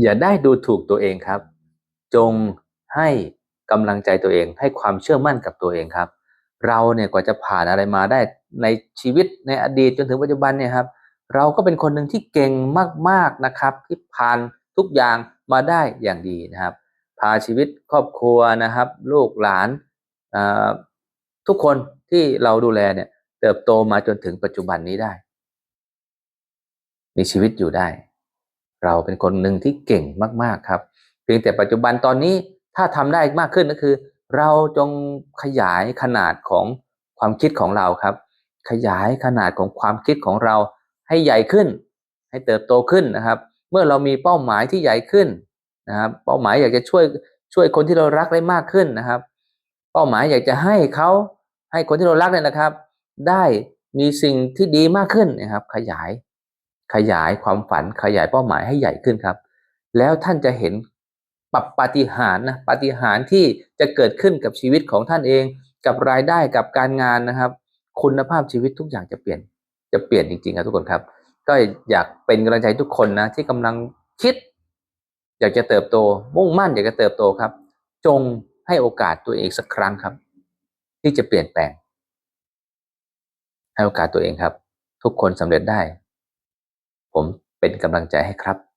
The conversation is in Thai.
อย่าได้ดูถูกตัวเองครับ จงให้กำลังใจตัวเอง ให้ความเชื่อมั่นกับตัวเองครับ เราเนี่ยกว่าจะผ่านอะไรมาได้ในชีวิตในอดีตจนถึงปัจจุบันเนี่ยครับ เราก็เป็นคนหนึ่งที่เก่งมากๆนะครับ ที่ผ่านทุกอย่างมาได้อย่างดีนะครับ พาชีวิตครอบครัวนะครับ ลูกหลานทุกคนที่เราดูแลเนี่ยเติบโตมาจนถึงปัจจุบันนี้ได้ มีชีวิตอยู่ได้ เราเป็นคนหนึ่งที่เก่งมากๆครับ เพียงแต่ปัจจุบันตอนนี้ถ้าทำได้มากขึ้นก็คือ เราจงขยายขนาดของความคิดของเราครับ ขยายขนาดของความคิดของเราให้ใหญ่ขึ้น ให้เติบโตขึ้นนะครับ เมื่อเรามีเป้าหมายที่ใหญ่ขึ้นนะครับเป้าหมายอยากจะช่วยช่วยคนที่เรารักได้มากขึ้นนะครับ เป้าหมายอยากจะให้เขาให้คนที่เรารักเนี่ยนะครับ ได้มีสิ่งที่ดีมากขึ้นนะครับ ขยาย ขยายความฝันขยายเป้าหมายให้ใหญ่ขึ้นครับ แล้วท่านจะเห็นปรับปฏิหารนะปฏิหารที่จะเกิดขึ้นกับชีวิตของท่านเอง กับรายได้กับการงานนะครับ คุณภาพชีวิตทุกอย่างจะเปลี่ยนจะเปลี่ยนจริงๆครับทุกคนครับ ก็อยากเป็นกำลังใจทุกคนนะที่กำลังคิด อยากจะเติบโตมุ่งมั่นอยากจะเติบโตครับ จงให้โอกาสตัวเองสักครั้งครับ ที่จะเปลี่ยนแปลง ให้โอกาสตัวเองครับ ทุกคนสำเร็จได้ ผมเป็นกำลังใจให้ครับ